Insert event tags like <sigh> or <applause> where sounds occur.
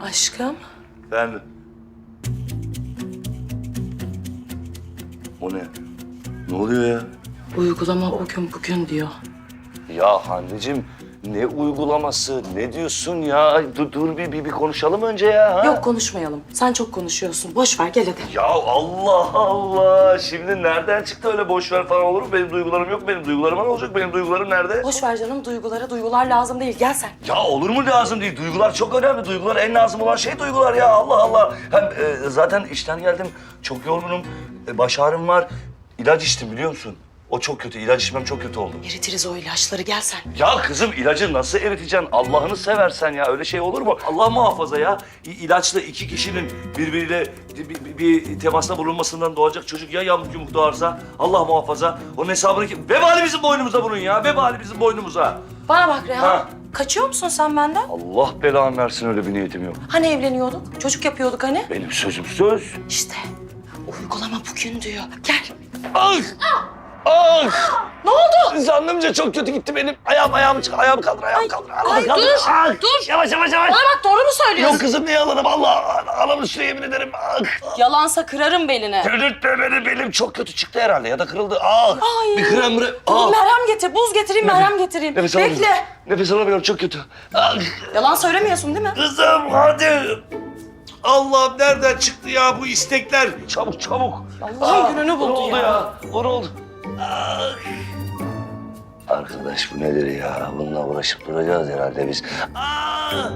Aşkım. Ben... O ne? Ne oluyor ya? Uygulama o gün bugün diyor. Ya Hande'cim ne uygulaması, ne diyorsun ya? Dur, dur bir, bir, bir konuşalım önce ya. ha? Yok konuşmayalım. Sen çok konuşuyorsun. Boş ver gel hadi. Ya Allah Allah! Şimdi nereden çıktı öyle boş ver falan olur mu? Benim duygularım yok. Benim duygularıma ne olacak? Benim duygularım nerede? Boş ver canım duygulara. Duygular lazım değil. Gel sen. Ya olur mu lazım değil? Duygular çok önemli. Duygular en lazım olan şey duygular ya. Allah Allah. Hem e, zaten işten geldim. Çok yorgunum. E, baş ağrım var. İlaç içtim biliyor musun? O çok kötü. İlaç içmem çok kötü oldu. Eritiriz o ilaçları. Gel sen. Ya kızım ilacı nasıl eriteceksin? Allah'ını seversen ya. Öyle şey olur mu? Allah muhafaza ya. İ- ilaçla iki kişinin birbiriyle bir, bir- bir temasla bulunmasından doğacak çocuk ya yamuk yumuk doğarsa? Allah muhafaza. Onun hesabını kim? Vebali bizim boynumuza bunun ya. Vebali bizim boynumuza. Bana bak Reha. Ha. Kaçıyor musun sen benden? Allah belanı versin öyle bir niyetim yok. Hani evleniyorduk? Çocuk yapıyorduk hani? Benim sözüm söz. İşte uygulama bugün diyor. Gel. Ah! Ah! <gasps> Ne oldu? Zannımca çok kötü gitti benim. Ayağım ayağım çık. Ayağımı kaldır, ayağımı kaldır. Ayağımı ay, kaldır. dur, Ah! dur. Yavaş yavaş yavaş. Bana bak doğru mu söylüyorsun? Yok kızım niye yalanım? Allah anamın üstüne yemin ederim. Ah! Yalansa kırarım belini. Delirtme beni. Belim çok kötü çıktı herhalde ya da kırıldı. Ah! Ay. Bir krem. Tamam, Ah! merhem getir, buz getireyim, merhem getireyim. Nefes alamıyorum. Bekle. Nefes alamıyorum çok kötü. Ah! Yalan söylemiyorsun değil mi? Kızım hadi. Allah'ım nereden çıktı ya bu istekler? Çabuk çabuk. Allah'ın gününü buldu ne oldu ya. ya. O ne oldu? Bu nedir ya? Bununla uğraşıp duracağız herhalde biz. Aa!